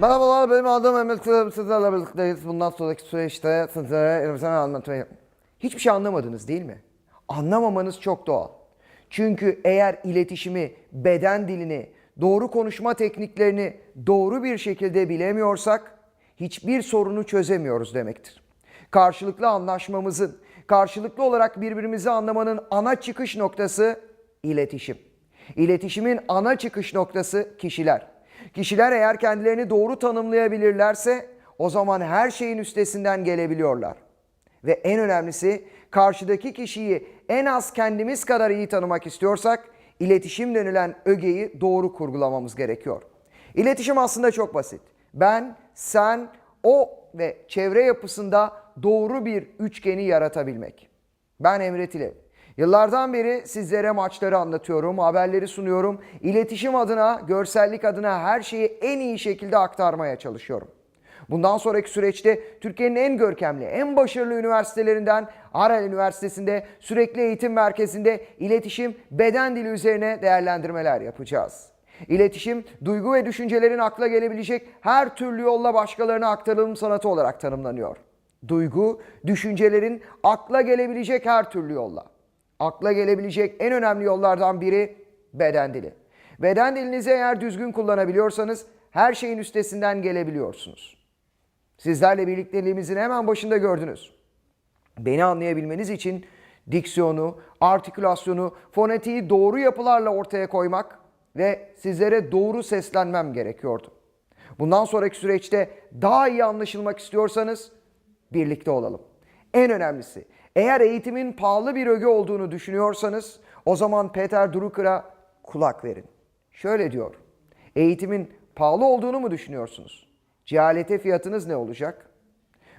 Merhabalar benim adım Mehmet Kılıç. Sizlerle birlikteyiz. Bundan sonraki süreçte sizlere elimizden anlatmayı... Hiçbir şey anlamadınız değil mi? Anlamamanız çok doğal. Çünkü eğer iletişimi, beden dilini, doğru konuşma tekniklerini doğru bir şekilde bilemiyorsak hiçbir sorunu çözemiyoruz demektir. Karşılıklı anlaşmamızın, karşılıklı olarak birbirimizi anlamanın ana çıkış noktası iletişim. İletişimin ana çıkış noktası kişiler. Kişiler eğer kendilerini doğru tanımlayabilirlerse o zaman her şeyin üstesinden gelebiliyorlar. Ve en önemlisi karşıdaki kişiyi en az kendimiz kadar iyi tanımak istiyorsak iletişim denilen ögeyi doğru kurgulamamız gerekiyor. İletişim aslında çok basit. Ben, sen, o ve çevre yapısında doğru bir üçgeni yaratabilmek. Ben Emre Tile. Yıllardan beri sizlere maçları anlatıyorum, haberleri sunuyorum. İletişim adına, görsellik adına her şeyi en iyi şekilde aktarmaya çalışıyorum. Bundan sonraki süreçte Türkiye'nin en görkemli, en başarılı üniversitelerinden Arel Üniversitesi'nde sürekli eğitim merkezinde iletişim beden dili üzerine değerlendirmeler yapacağız. İletişim, duygu ve düşüncelerin akla gelebilecek her türlü yolla başkalarına aktarılım sanatı olarak tanımlanıyor. Duygu, düşüncelerin akla gelebilecek her türlü yolla. Akla gelebilecek en önemli yollardan biri beden dili. Beden dilinizi eğer düzgün kullanabiliyorsanız her şeyin üstesinden gelebiliyorsunuz. Sizlerle birlikteliğimizin hemen başında gördünüz. Beni anlayabilmeniz için diksiyonu, artikülasyonu, fonetiği doğru yapılarla ortaya koymak ve sizlere doğru seslenmem gerekiyordu. Bundan sonraki süreçte daha iyi anlaşılmak istiyorsanız birlikte olalım. En önemlisi eğer eğitimin pahalı bir öge olduğunu düşünüyorsanız o zaman Peter Drucker'a kulak verin. Şöyle diyor. Eğitimin pahalı olduğunu mu düşünüyorsunuz? Cehalete fiyatınız ne olacak?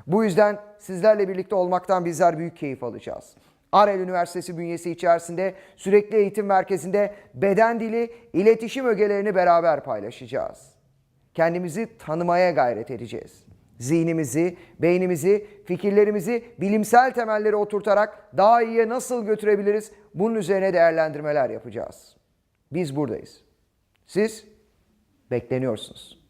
Bu yüzden sizlerle birlikte olmaktan bizler büyük keyif alacağız. Arel Üniversitesi bünyesi içerisinde sürekli eğitim merkezinde beden dili, iletişim ögelerini beraber paylaşacağız. Kendimizi tanımaya gayret edeceğiz. Zihnimizi, beynimizi, fikirlerimizi bilimsel temelleri oturtarak daha iyiye nasıl götürebiliriz bunun üzerine değerlendirmeler yapacağız. Biz buradayız. Siz bekleniyorsunuz.